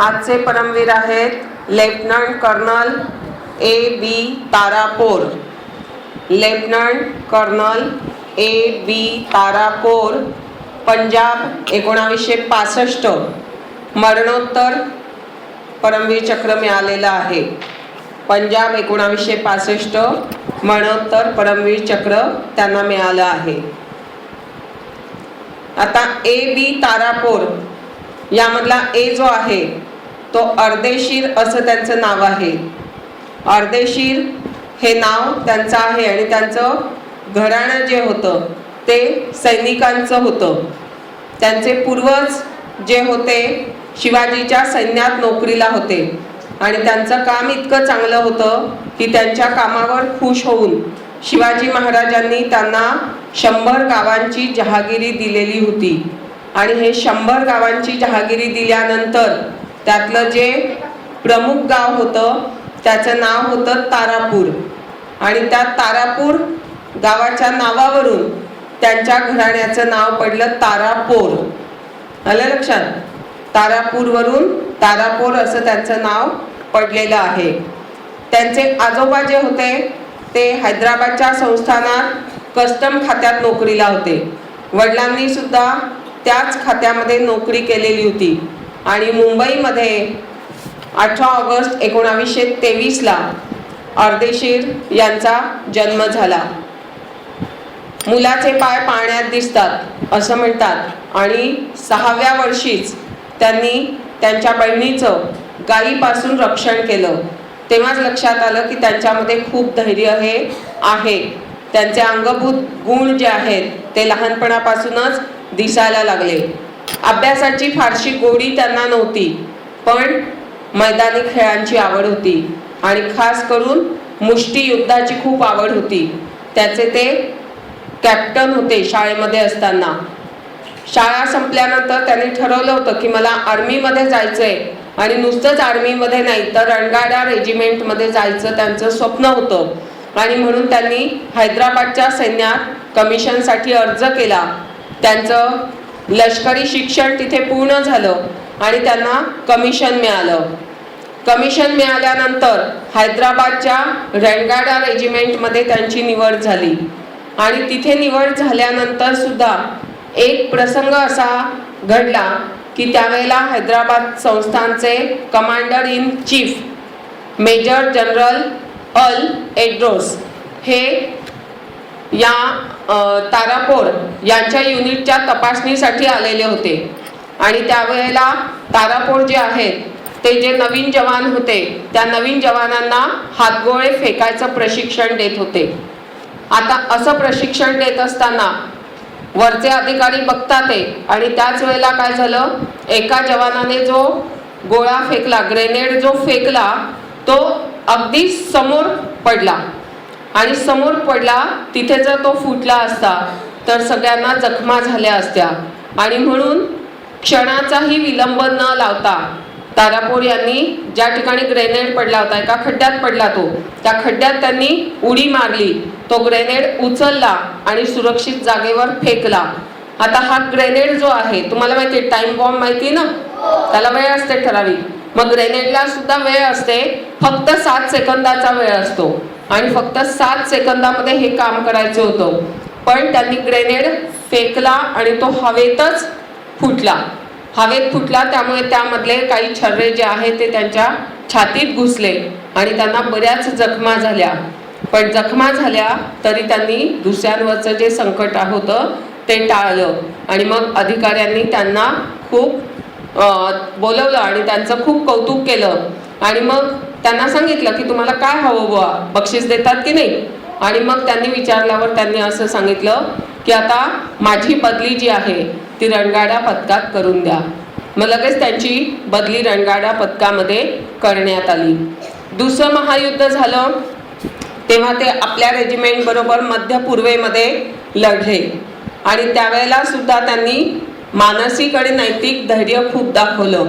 आजचे परमवीर आहेत lieutenant colonel A B Tarapore. Lieutenant colonel A B Tarapore Punjab एकोणावीसशे पासष्ट. मरणोत्तर परमवीर चक्र मिळालेलं आहे. पंजाब एकोणावीसशे पासष्ट मरणोत्तर परमवीर चक्र त्यांना मिळालं आहे. आता ए बी तारापोर यामधला ए जो आहे तो अर्देशीर असं त्यांचं नाव आहे. अर्देशीर हे नाव त्यांचं आहे आणि त्यांचं घराणं जे होतं ते सैनिकांचं होतं. त्यांचे पूर्वज जे होते शिवाजीच्या सैन्यात नोकरीला होते. आणि त्यांचं काम इतकं चांगलं होतं की त्यांच्या कामावर खुश होऊन शिवाजी महाराजांनी त्यांना शंभर गावांची जहागिरी दिलेली होती. आणि हे शंभर गावांची जहागिरी दिल्यानंतर त्यातलं जे प्रमुख गाव होतं त्याचं नाव होतं तारापूर. आणि त्या तारापूर गावाच्या नावावरून त्यांच्या घराण्याचं नाव पडलं तारापोर. आलं लक्षात? तारापूरवरून तारापोर असं त्यांचं नाव पडलेलं आहे. त्यांचे आजोबा जे होते ते हैदराबादच्या संस्थानात कस्टम खात्यात नोकरीला होते. वडिलांनी सुद्धा त्याच खात्यामध्ये नोकरी केलेली होती. आणि मुंबईमध्ये अठरा ऑगस्ट एकोणावीसशे तेवीसला अर्देशीर यांचा जन्म झाला. मुलाचे पाय पाण्यात दिसतात असं म्हणतात. आणि सहाव्या वर्षीच त्यांनी त्यांच्या बहिणीचं गायीपासून रक्षण केलं. तेव्हाच लक्षात आलं की त्यांच्यामध्ये खूप धैर्य हे आहे. त्यांचे अंगभूत गुण जे आहेत ते लहानपणापासूनच दिसायला लागले. अभ्यासाची फारशी गोडी त्यांना नव्हती पण मैदानी खेळांची आवड होती आणि खास करून मुष्टियुद्धाची खूप आवड होती. त्याचे ते कॅप्टन होते शाळेमध्ये असताना. शाळा संपल्यानंतर त्यांनी ठरवलं होतं की मला आर्मीमध्ये जायचं आहे आणि नुसतंच आर्मीमध्ये नाही तर रणगाडा रेजिमेंटमध्ये जायचं त्यांचं स्वप्न होतं. आणि म्हणून त्यांनी हैदराबादच्या सैन्यात कमिशनसाठी अर्ज केला. त्यांचं लष्करी शिक्षण तिथे पूर्ण झालं आणि त्यांना कमिशन मिळालं. कमिशन मिळाल्यानंतर हैदराबादच्या रेंगाडा रेजिमेंटमध्ये त्यांची निवड झाली. आणि तिथे निवड झाल्यानंतर सुद्धा एक प्रसंग असा घडला की त्यावेळेला हैदराबाद संस्थानचे commander in chief major general El Edroos हे या तारापोर यांच्या युनिटच्या तपासणीसाठी आलेले होते. आणि त्यावेळेला तारापोर जे आहेत ते जे नवीन जवान होते त्या नवीन जवानांना हातगोळे फेकायचं प्रशिक्षण देत होते. आता असं प्रशिक्षण देत असताना वरचे अधिकारी बघतात आणि त्याच वेळेला काय झालं एका जवानाने जो गोळा फेकला ग्रेनेड जो फेकला तो अगदी समोर पडला. आणि समोर पडला तिथे जर तो फुटला असता तर सगळ्यांना जखमा झाल्या असत्या. आणि म्हणून क्षणाचाही विलंब न लावता तारापोर यांनी ज्या ठिकाणी ग्रेनेड पडला होता एका खड्ड्यात पडला तो त्या खड्ड्यात त्यांनी उडी मारली. तो ग्रेनेड उचलला आणि सुरक्षित जागेवर फेकला. आता हा ग्रेनेड जो आहे तुम्हाला माहिती आहे टाइम बॉम्ब माहिती ना? त्याला वेळ असते ठराविक. मग ग्रेनेडला सुद्धा वेळ असते फक्त सात सेकंदाचा वेळ असतो. आणि फक्त सात सेकंदामध्ये हे काम करायचं होतं. पण त्यांनी ग्रेनेड फेकला आणि तो हवेतच फुटला. हवेत फुटला त्यामुळे त्यामधले काही छर्रे जे आहेत ते त्यांच्या छातीत घुसले आणि त्यांना बऱ्याच जखमा झाल्या. पण जखमा झाल्या तरी त्यांनी दुसऱ्यांवरचं जे संकट होतं ते टाळलं. आणि मग अधिकाऱ्यांनी त्यांना खूप बोलवलं आणि त्यांचं खूप कौतुक केलं. आणि मग त्यांना सांगितलं की तुम्हाला काय हवं बुवा? बक्षीस देतात की नाही? आणि मग त्यांनी विचारल्यावर त्यांनी असं सांगितलं की आता माझी बदली जी आहे ती रणगाडा पथकात करून द्या. मग लगेच त्यांची बदली रणगाडा पथकामध्ये करण्यात आली. दुसरं महायुद्ध झालं तेव्हा ते आपल्या रेजिमेंटबरोबर मध्य पूर्वेमध्ये लढले. आणि त्यावेळेला सुद्धा त्यांनी मानसिक आणि नैतिक धैर्य खूप दाखवलं.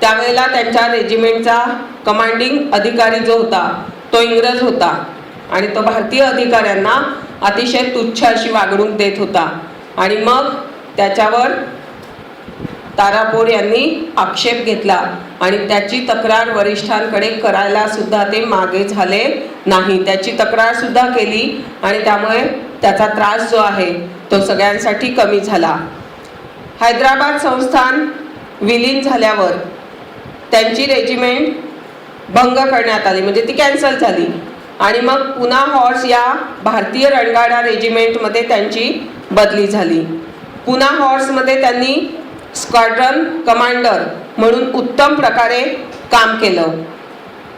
त्यावेळेला त्यांच्या रेजिमेंटचा कमांडिंग अधिकारी जो होता तो इंग्रज होता. आणि तो भारतीय अधिकाऱ्यांना अतिशय तुच्छ अशी वागणूक देत होता. आणि मग त्याच्यावर तारापोर यांनी आक्षेप घेतला आणि त्याची तक्रार वरिष्ठांकडे करायला सुद्धा ते मागे झाले नाही. त्याची तक्रार सुद्धा केली आणि त्यामुळे त्याचा त्रास जो आहे तो सगळ्यांसाठी कमी झाला. हैदराबाद संस्थान विलीन झाल्यावर त्यांची रेजिमेंट भंग करण्यात आली. म्हणजे ती कॅन्सल झाली. आणि मग पुन्हा हॉर्स या भारतीय रणगाडा रेजिमेंटमध्ये त्यांची बदली झाली. पुन्हा हॉर्समध्ये त्यांनी स्क्वाड्रन कमांडर म्हणून उत्तम प्रकारे काम केलं.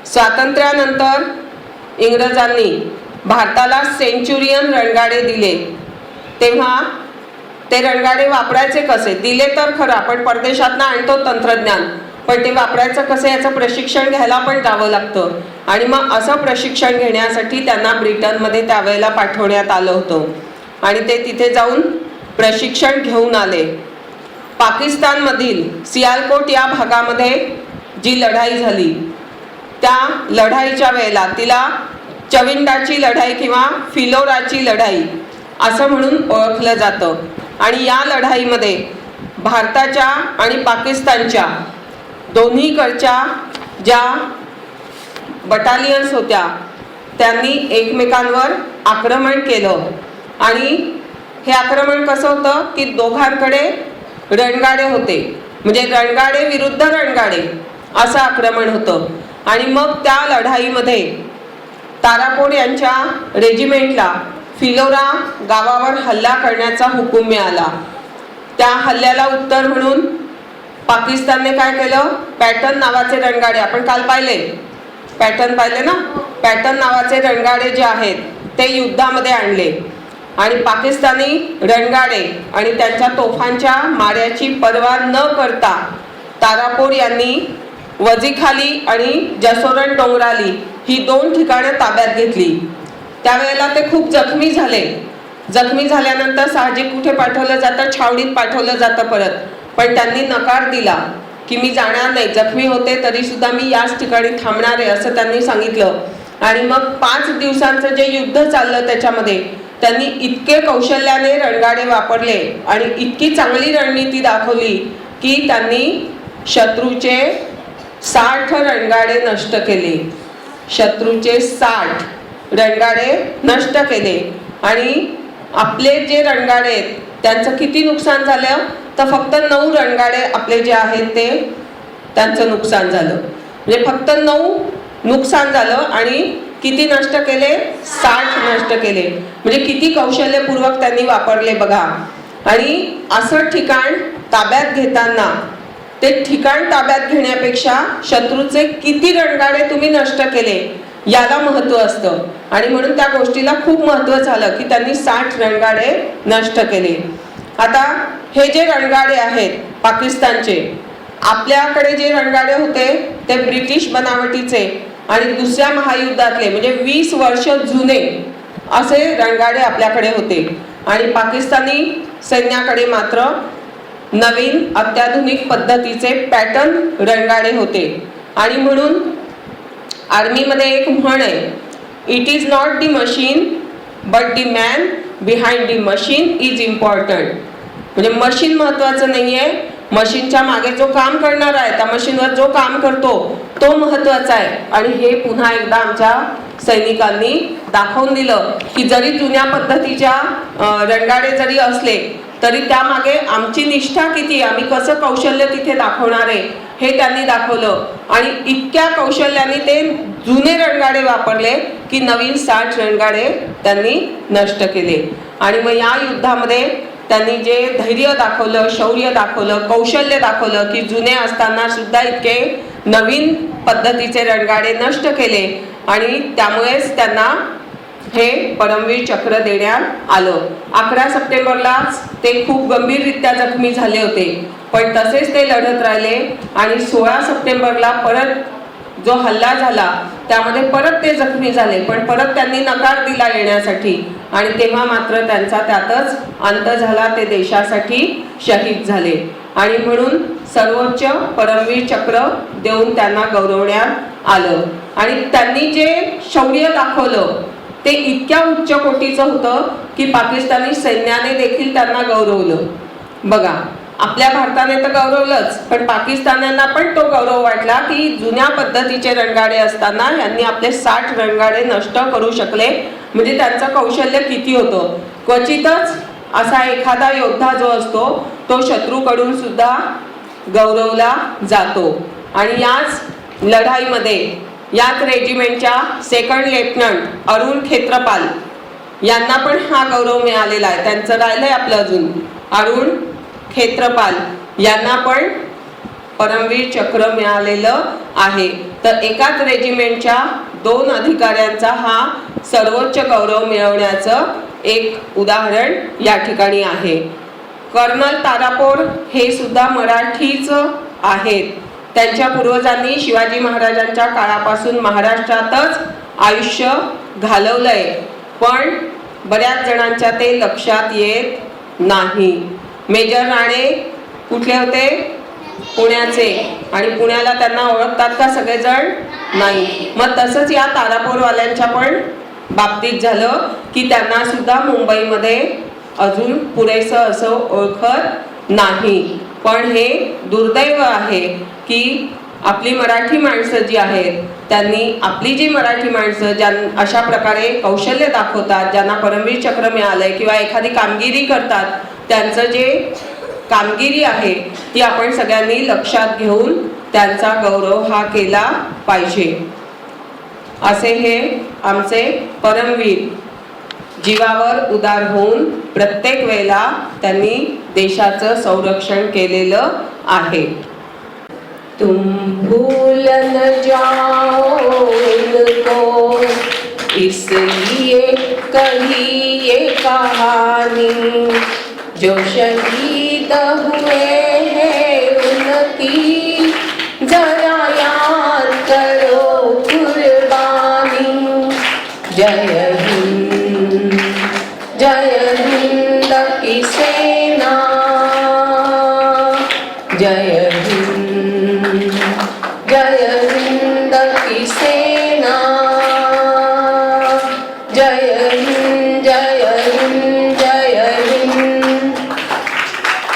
स्वातंत्र्यानंतर इंग्रजांनी भारताला सेंचुरियन रणगाडे दिले. तेव्हा ते रणगाडे वापरायचे कसे? दिले तर खरं आपण परदेशातनं आणतो तंत्रज्ञान. पण ते वापरायचं कसं याचं प्रशिक्षण घ्यायला पण जावं लागतं. आणि मग असं प्रशिक्षण घेण्यासाठी त्यांना ब्रिटनमध्ये त्यावेळेला पाठवण्यात आलं होतं. आणि ते तिथे जाऊन प्रशिक्षण घेऊन आले. पाकिस्तानमधील सियालकोट या भागामध्ये जी लढाई झाली त्या लढाईच्या वेळेला तिला चविंडाची लढाई किंवा फिलोराची लढाई असं म्हणून ओळखलं जातं. आणि या लढाईमध्ये भारताच्या आणि पाकिस्तानच्या दोन्हीकडच्या ज्या बटालियन्स होत्या त्यांनी एकमेकांवर आक्रमण केलं. आणि हे आक्रमण कसं होतं? की दोघांकडे रणगाडे होते. म्हणजे रणगाडे विरुद्ध रणगाडे असं आक्रमण होतं. आणि मग त्या लढाईमध्ये तारापोड यांच्या रेजिमेंटला फिलोरा गावावर हल्ला करण्याचा हुकूम मिळाला. त्या हल्ल्याला उत्तर म्हणून पाकिस्तानने काय केलं? पॅटर्न नावाचे रणगाडे. आपण काल पाहिले. पॅटर्न पाहिले ना? पॅटर्न नावाचे रणगाडे जे आहेत ते युद्धामध्ये आणले. आणि पाकिस्तानी रणगाडे आणि त्यांच्या तोफांच्या माऱ्याची पर्वा न करता तारापूर यांनी वजीखाली आणि जसोरण डोंगराली ही दोन ठिकाणं ताब्यात घेतली. त्यावेळेला ते खूप जखमी झाले. जखमी झाल्यानंतर साहजिक कुठे पाठवलं जातं? छावणीत पाठवलं जातं परत. पण त्यांनी नकार दिला की मी जाणार नाही. जखमी होते तरी सुद्धा मी याच ठिकाणी थांबणार आहे असं त्यांनी सांगितलं. आणि मग पाच दिवसांचं जे युद्ध चाललं त्याच्यामध्ये त्यांनी इतके कौशल्याने रणगाडे वापरले आणि इतकी चांगली रणनीती दाखवली की त्यांनी शत्रूचे साठ रणगाडे नष्ट केले. शत्रूचे साठ रणगाडे नष्ट केले. आणि आपले जे रणगाडे आहेत त्यांचं किती नुकसान झालं? तर फक्त नऊ रणगाडे आपले जे आहेत ते त्यांचं नुकसान झालं. म्हणजे फक्त नऊ नुकसान झालं आणि किती नष्ट केले? साठ नष्ट केले. म्हणजे किती कौशल्यपूर्वक त्यांनी वापरले बघा. आणि असं ठिकाण ताब्यात घेताना ते ठिकाण ताब्यात घेण्यापेक्षा शत्रूचे किती रणगाडे तुम्ही नष्ट केले याला महत्त्व असतं. आणि म्हणून त्या गोष्टीला खूप महत्त्व झालं की त्यांनी साठ रणगाडे नष्ट केले. आता हे जे रणगाडे आहेत पाकिस्तानचे आपल्याकडे जे रणगाडे होते ते ब्रिटिश बनावटीचे आणि दुसऱ्या महायुद्धातले म्हणजे वीस वर्ष जुने असे रणगाडे आपल्याकडे होते. आणि पाकिस्तानी सैन्याकडे मात्र नवीन अत्याधुनिक पद्धतीचे पॅटर्न रणगाडे होते. आणि म्हणून आर्मीमध्ये एक म्हण आहे it is not the machine but the man behind the machine is important म्हणजे मशीन महत्वाचं नाही आहे मशीनच्या मागे जो काम करणार आहे त्या मशीनवर जो काम करतो तो महत्त्वाचा आहे. आणि हे पुन्हा एकदा आमच्या सैनिकांनी दाखवून दिलं की जरी जुन्या पद्धतीच्या अं, रणगाडे जरी असले तरी त्यामागे आमची निष्ठा किती आहे, आम्ही कसं कौशल्य तिथे दाखवणार आहे? हे त्यांनी दाखवलं. आणि इतक्या कौशल्याने ते जुने रणगाडे वापरले की नवीन साठ रणगाडे त्यांनी नष्ट केले. आणि मग या युद्धामध्ये त्यांनी जे धैर्य दाखवलं शौर्य दाखवलं कौशल्य दाखवलं की जुने असताना सुद्धा इतके नवीन पद्धतीचे रणगाडे नष्ट केले आणि त्यामुळेच त्यांना हे परमवीर चक्र देण्यात आलं. अकरा सप्टेंबरलाच ते खूप गंभीररित्या जखमी झाले होते पण तसेच ते लढत राहिले आणि सोळा सप्टेंबरला परत जो हल्ला झाला त्यामध्ये परत ते जखमी झाले पण परत त्यांनी नकार दिला येण्यासाठी. आणि तेव्हा मात्र त्यांचा त्यातच अंत झाला ते देशासाठी शहीद झाले. आणि म्हणून सर्वोच्च परमवीर चक्र देऊन त्यांना गौरवण्यात आलं. आणि त्यांनी जे शौर्य दाखवलं ते इतक्या उच्च कोटीचं होतं की पाकिस्तानी सैन्याने देखील त्यांना गौरवलं. बघा आपल्या भारताने तर गौरवलंच पण पाकिस्तान्यांना पण तो गौरव वाटला की जुन्या पद्धतीचे रणगाडे असताना यांनी आपले साठ रणगाडे नष्ट करू शकले. म्हणजे त्यांचं कौशल्य किती होतं? क्वचितच असा एखादा योद्धा जो असतो तो शत्रूकडून सुद्धा गौरवला जातो. आणि याच लढाईमध्ये याच रेजिमेंटच्या सेकंड लेफ्टनंट अरुण खेत्रपाल यांना पण हा गौरव मिळालेला आहे. त्यांचं राहिलंय आपलं अजून. अरुण खेत्रपाल यांना पण परमवीर चक्र मिळालेलं आहे. तर एकाच रेजिमेंटच्या दोन अधिकाऱ्यांचा हा सर्वोच्च गौरव मिळवण्याचं एक उदाहरण या ठिकाणी आहे. कर्नल तारापोर हे सुद्धा मराठीच आहेत. त्यांच्या पूर्वजांनी शिवाजी महाराजांच्या काळापासून महाराष्ट्रातच आयुष्य घालवलंय. पण बऱ्याच जणांच्या ते लक्षात येत नाही. मेजर राणे कुठले होते? पुण्याचे. आणि पुण्याला त्यांना ओळखतात का सगळेजण? नाही. मग तसंच या तारापोरवाल्यांच्या पण बाबतीत झालं की त्यांना सुद्धा मुंबईमध्ये अजून पुरेसं असं ओळखत नाही. पण हे दुर्दैव आहे की आपली मराठी माणसं जी आहेत त्यांनी आपली जी मराठी माणसं ज्यां अशा प्रकारे कौशल्य दाखवतात ज्यांना परमवीर चक्र मिळालं आहे किंवा एखादी कामगिरी करतात त्यांचं जे कामगिरी आहे ती आपण सगळ्यांनी लक्षात घेऊन त्यांचा गौरव हा केला पाहिजे. असे हे आमचे परमवीर जीवावर उदार होऊन प्रत्येक वेळेला त्यांनी देशाचं संरक्षण केलेलं आहे. तुम भूल न जाओ उनको इसलिए कही ये कहानी। जो शहीद हुए हैं उनकी जरा याद करो कुर्बानी। जय